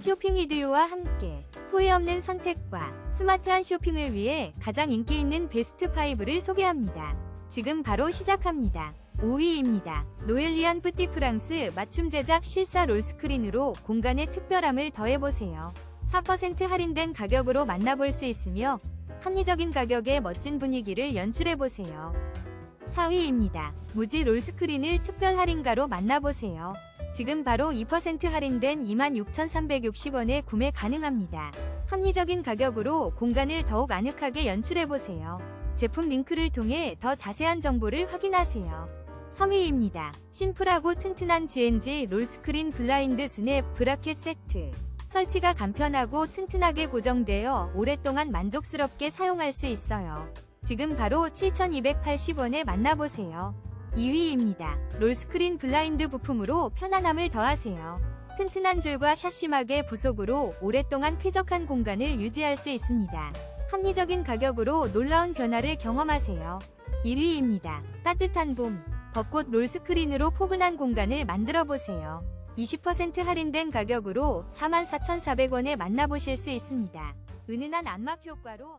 쇼핑 이디오와 함께 후회 없는 선택과 스마트한 쇼핑을 위해 가장 인기 있는 베스트 5를 소개합니다. 지금 바로 시작합니다. 5위입니다. 노엘리안 뿌띠 프랑스 맞춤 제작 실사 롤스크린으로 공간의 특별함을 더해보세요. 4% 할인된 가격으로 만나볼 수 있으며 합리적인 가격에 멋진 분위기를 연출해보세요. 4위입니다. 무지 롤스크린을 특별 할인가로 만나보세요. 지금 바로 2% 할인된 26,360원에 구매 가능합니다. 합리적인 가격으로 공간을 더욱 아늑하게 연출해보세요. 제품 링크를 통해 더 자세한 정보를 확인하세요. 3위입니다. 심플하고 튼튼한 GNG 롤스크린 블라인드 스냅 브라켓 세트. 설치가 간편하고 튼튼하게 고정되어 오랫동안 만족스럽게 사용할 수 있어요. 지금 바로 7,280원에 만나보세요. 2위입니다. 롤스크린 블라인드 부품으로 편안함을 더하세요. 튼튼한 줄과 샤심하게 부속으로 오랫동안 쾌적한 공간을 유지할 수 있습니다. 합리적인 가격으로 놀라운 변화를 경험하세요. 1위입니다. 따뜻한 봄. 벚꽃 롤스크린으로 포근한 공간을 만들어 보세요. 20% 할인된 가격으로 44,400원에 만나보실 수 있습니다. 은은한 안막 효과로